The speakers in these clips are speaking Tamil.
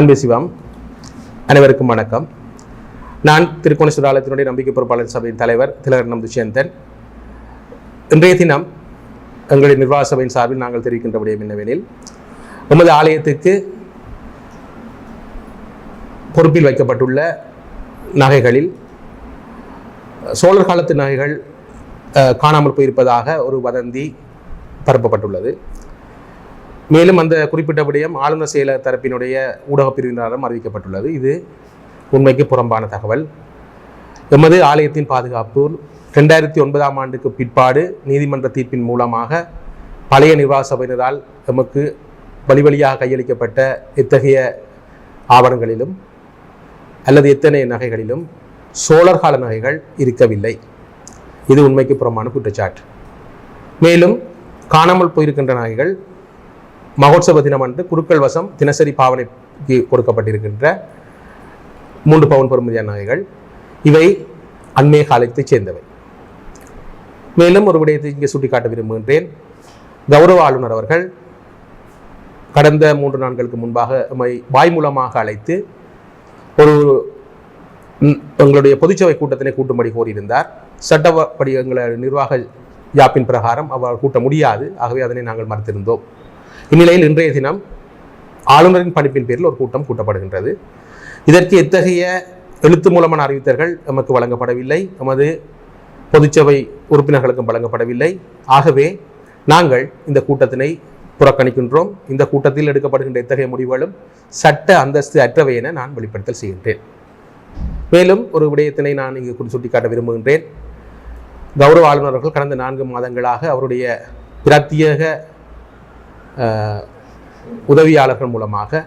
அன்பு சிவம். அனைவருக்கும் வணக்கம். நான் திருக்கோணேஸ்வர நம்பிக்கை பொறுப்பாளர் சபையின் தலைவர் திலகர் துஷ்யந்தன். இன்றைய தினம் எங்களுடைய நிர்வாக சபையின் சார்பில் நாங்கள் தெரிவிக்கின்ற விடயம் என்னவெனில் எமது ஆலயத்துக்கு பொறுப்பில் வைக்கப்பட்டுள்ள நகைகளில் சோழர் காலத்து நகைகள் காணாமல் போயிருப்பதாக ஒரு வதந்தி பரப்பப்பட்டுள்ளது. மேலும் அந்த குறிப்பிட்ட விடயம் ஆளுநர் செயலர் தரப்பினுடைய ஊடகப் பிரிவினராலும் அறிவிக்கப்பட்டுள்ளது. இது உண்மைக்கு புறம்பான தகவல். எமது ஆலயத்தின் பாதுகாப்பு ரெண்டாயிரத்தி ஒன்பதாம் ஆண்டுக்கு பிற்பாடு நீதிமன்ற தீர்ப்பின் மூலமாக பழைய நிர்வாக சபையினரால் எமக்கு வழி வழியாக கையளிக்கப்பட்ட எத்தகைய ஆவணங்களிலும் அல்லது எத்தனை நகைகளிலும் சோழர் கால நகைகள் இருக்கவில்லை. இது உண்மைக்கு புறம்பான குற்றச்சாட்டு. மேலும் காணாமல் போயிருக்கின்ற நகைகள் மகோத்சவ தினம் அன்று குருக்கள் வசம் தினசரி பாவனைக்கு கொடுக்கப்பட்டிருக்கின்ற மூன்று பவுன் பெருமதியான நகைகள். இவை அண்மைய காலத்தைச் சேர்ந்தவை. மேலும் ஒரு விடயத்தை இங்கே சுட்டிக்காட்ட விரும்புகின்றேன். கௌரவ ஆளுநர் அவர்கள் கடந்த மூன்று நாட்களுக்கு முன்பாக வாய் மூலமாக அழைத்து ஒரு எங்களுடைய பொதுச்சபை கூட்டத்தினை கூட்டும்படி கோரியிருந்தார். சட்டப்படி எங்களை நிர்வாக யாப்பின் பிரகாரம் அவர் கூட்ட முடியாது. ஆகவே அதனை நாங்கள் மறுத்திருந்தோம். இந்நிலையில் இன்றைய தினம் ஆளுநரின் பணிப்பின் பேரில் ஒரு கூட்டம் கூட்டப்படுகின்றது. இதற்கு எத்தகைய எழுத்து மூலமான அறிவித்தல்கள் நமக்கு வழங்கப்படவில்லை. நமது பொதுச்சபை உறுப்பினர்களுக்கும் வழங்கப்படவில்லை. ஆகவே நாங்கள் இந்த கூட்டத்தினை புறக்கணிக்கின்றோம். இந்த கூட்டத்தில் எடுக்கப்படுகின்ற எத்தகைய முடிவுகளும் சட்ட அந்தஸ்து அற்றவை என நான் வெளிப்படுத்தல் செய்கின்றேன். மேலும் ஒரு விடயத்தினை நான் இங்கு சுட்டிக்காட்ட விரும்புகின்றேன். கௌரவ ஆளுநர்கள் கடந்த நான்கு மாதங்களாக அவருடைய பிரத்யேக உதவியாளர்கள் மூலமாக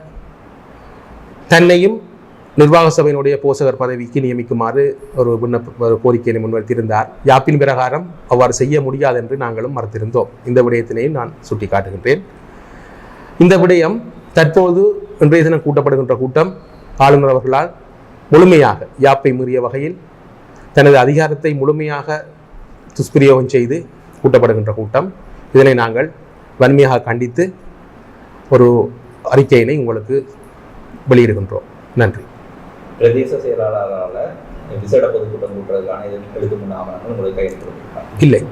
தன்னையும் நிர்வாக சபையினுடைய போசகர் பதவிக்கு நியமிக்குமாறு ஒரு விண்ணப்ப ஒரு கோரிக்கையை முன்வைத்திருந்தார். யாப்பின் பிரகாரம் அவ்வாறு செய்ய முடியாது என்று நாங்களும் மறுத்திருந்தோம். இந்த விடயத்தினையும் நான் சுட்டிக்காட்டுகின்றேன். இந்த விடயம் தற்போது இன்றைய தினம் கூட்டப்படுகின்ற கூட்டம் ஆளுநர் அவர்களால் முழுமையாக யாப்பை மீறிய வகையில் தனது அதிகாரத்தை முழுமையாக துஷ்பிரயோகம் செய்து கூட்டப்படுகின்ற கூட்டம். இதனை நாங்கள் வன்மையாக கண்டித்து ஒரு அறிக்கையினை உங்களுக்கு வெளியிடுகின்றோம். நன்றி. பிரதேச செயலாளரால விசேட பொதுக்கூட்டம் கூட்டுறதுக்கான எழுத்து முன் ஆவணங்கள் உங்களுக்கு கையெழுத்து இல்லை.